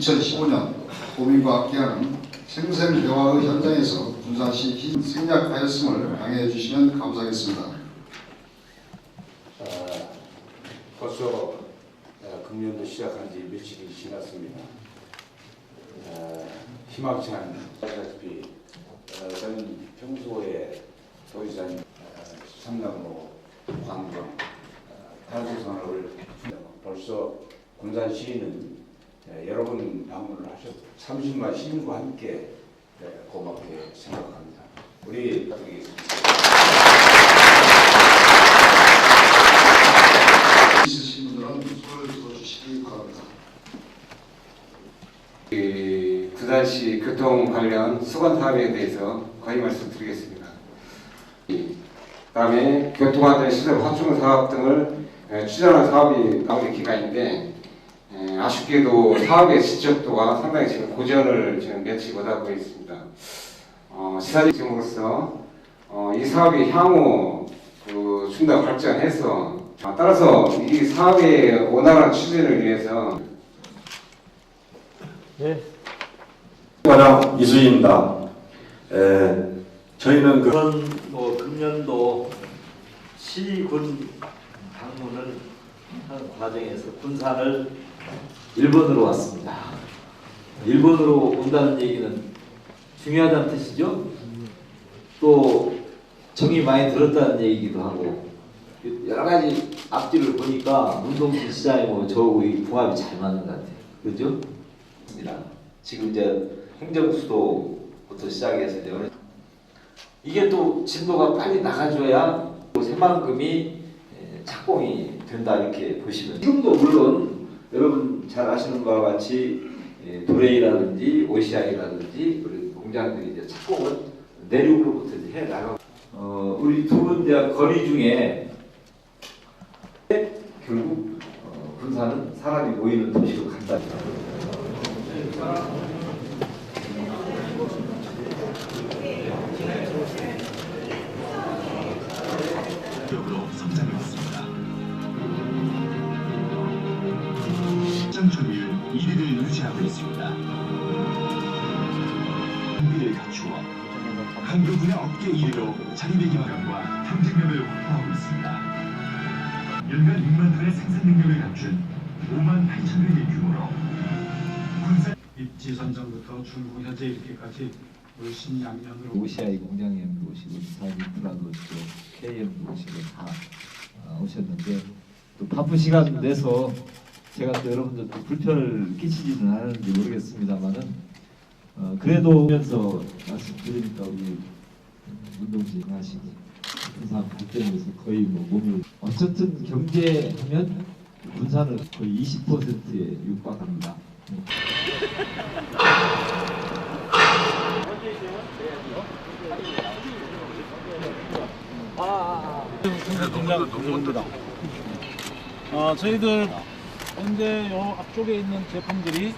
2015년 고민과 함께하는 생생 대화의 현장에서 군산시 희- 생략하였음을 양해해 주시면 감사하겠습니다. 아, 벌써 어, 금년도 시작한 지 며칠이 지났습니다. 어, 희망치 않은 다시피 어, 저는 평소에 도지사 어, 삼남로 관광 어, 탈북선을 벌써 군산 시는 예, 여러 번 방문을 하셨 30만 시민과 함께 예, 고맙게 생각합니다. 우리 부탁드리겠습니다. 있으신 분들은 손을 들어주시기 바랍니다. 이 부산시 교통 관련 수건 사업에 대해서 건의 말씀드리겠습니다. 이 그다음에 교통안전 시설 확충 사업 등을 에, 추진하는 사업이 나오는 기간인데 에, 아쉽게도 사업의 지적도가 상당히 지금 고전을 지금 며칠 못하고 있습니다. 어, 시사직으로서 어, 이 사업이 향후 그 좀더 발전해서 어, 따라서 이 사업의 원활한 추진을 위해서 과장 이수희입니다. 에, 저희는 그 이번 뭐 금년도 시군 방문을 하는 과정에서 군산을 일본으로 왔습니다. 일본으로 온다는 얘기는 중요하다는 뜻이죠. 또 정이 많이 들었다는 얘기기도 하고 여러 가지 앞뒤를 보니까 문동신 시장하고 저하고 이 궁합이 잘 맞는 것 같아요. 그죠? 지금 이제 행정수도부터 시작해서 이제 이게 또 진도가 빨리 나가줘야 새만금이 에, 착공이 된다 이렇게 보시면 지금도 물론 여러분 잘 아시는 바와 같이 에, 도레이라든지 오시아이라든지 우리 공장들이 이제 착공을 내륙으로부터 해 나가. 어 우리 두 군데 거리 중에 결국 어, 군산은 사람이 모이는 도시로 간다. 1위를 유지하고 있습니다. 준비를 갖추어 한국 분야 업계 1위로 자리매김 마감과 경쟁력을 확보하고 있습니다. 연간 6만 톤의 생산 능력을 갖춘 5만 8천 명의 규모로 군산 입지 선정부터 출구 현재 이렇게까지 물씬 양면으로 오시아이 공장님도 오시고 부산 인프라도 오시고 KM도 오시고 다 어, 오셨는데 또 바쁜 시간 내서 제가 또 여러분들 또 불편을 끼치지는 않았는지 모르겠습니다만은 어, 그래도 오면서 말씀드리니까 우리 운동진 하시고 군산 발전에서 거의 뭐 몸을 어쨌든 경제하면 군산은 거의 20%에 육박합니다. 공장입니다. 어, 저희들 현재 요 앞쪽에 있는 제품들이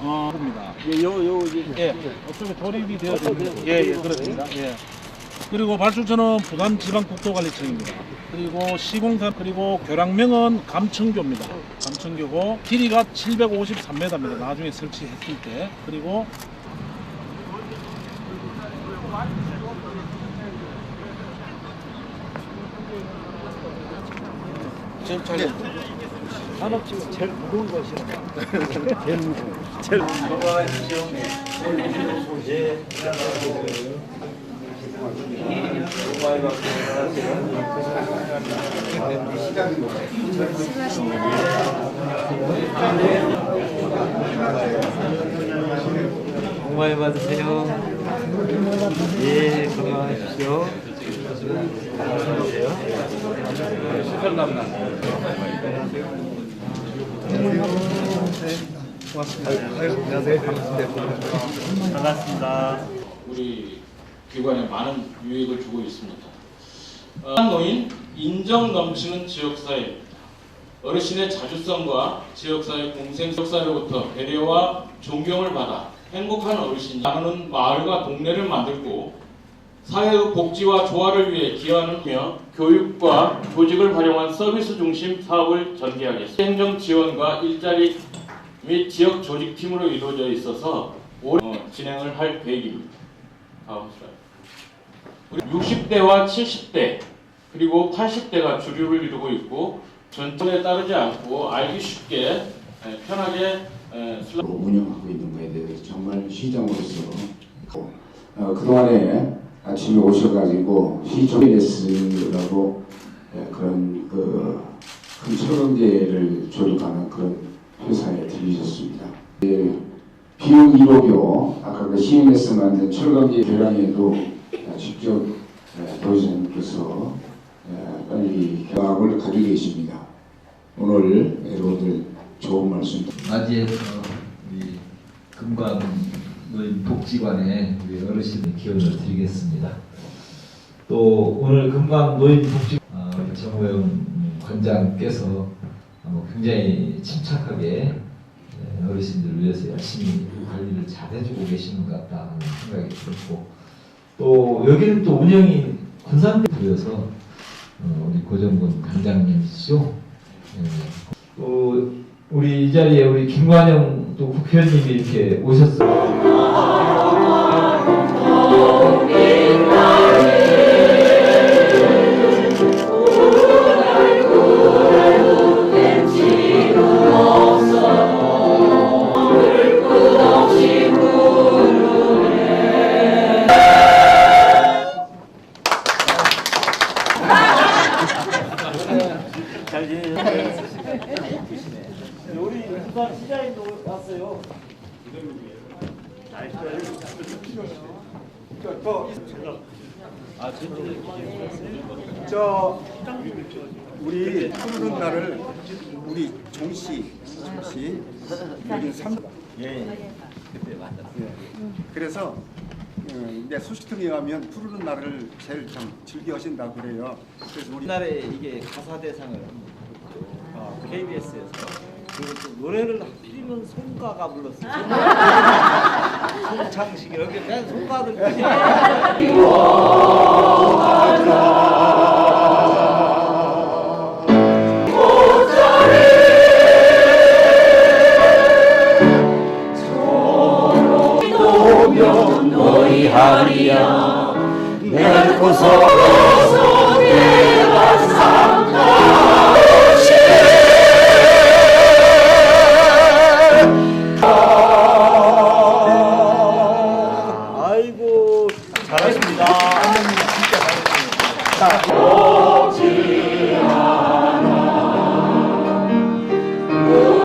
어, 입니다. 예, 요, 요, 예, 앞쪽에 조립이 되어 있는 예, 예, 그렇습니다. 예. 그리고 발주처는 부산 지방국토관리청입니다. 그리고 시공사 그리고 교량명은 감청교입니다. 감청교고 길이가 753m입니다. 나중에 설치했을 때 그리고 산업지구 제일 무거운 것이요. 제일 무거운. 제일 무거운. 복 많이 받으세요. 예, 건강하십시오. 우리 기관에 많은 유익을 주고 있습니다. 어, 노인 인정 넘치는 지역사회 어르신의 자주성과 지역사회 공생 지역사회로부터 배려와 존경을 받아 행복한 어르신이 하는 마을과 동네를 만들고 사회의 복지와 조화를 위해 기여하는며 교육과 조직을 활용한 서비스 중심 사업을 전개하겠습니다. 행정 지원과 일자리 및 지역 조직팀으로 이루어져 있어서 올해 어, 진행을 할 계획입니다. 다음 슬라이드. 60대와 70대 그리고 80대가 주류를 이루고 있고 전통에 따르지 않고 알기 쉽게 에, 편하게 에, 슬라 운영하고 있는 거에 대해서 정말 시장으로서 어, 그동안에 아침에 오셔가지고 시청에스라고 그런 그 큰 철강제를 조립하는 그런 회사에 들리셨습니다. 예, 비용 1호교 아까 그 CMS 만든 철강제 교량에도 직접 예, 도지사님께서 예, 빨리 계획을 가지고 계십니다. 오늘 여러분들 좋은 말씀 맞이해서 우리 금관 노인 복지관에 우리 어르신 기원을 드리겠습니다. 또 오늘 금관 노인 복지 아, 정호영 관장께서 어, 굉장히 침착하게 예, 어르신들을 위해서 열심히 관리를 잘 해주고 계시는 것 같다 하는 생각이 들었고 또 여기는 또 운영이 군산대 보여서 어, 우리 고정군 관장님이시죠. 예. 또 우리 이 자리에 우리 김관영 또 국회의원님이 이렇게 오셨어요. 우리 부산 시장님도 왔어요. 저 우리 푸르는 날을 우리 종씨 종씨 여기 삼 예, 그때 만났어요. 그래서 어, 내 소식통에 가면 푸르는 날을 제일 참 즐겨 하신다고 그래요. 그래서 우리 옛날에 이게 가사 대상을 어, KBS에서. 그리고 또 노래를 하필이면 송가가 불렀어요. 송창식 이렇게 맨 송가들 잘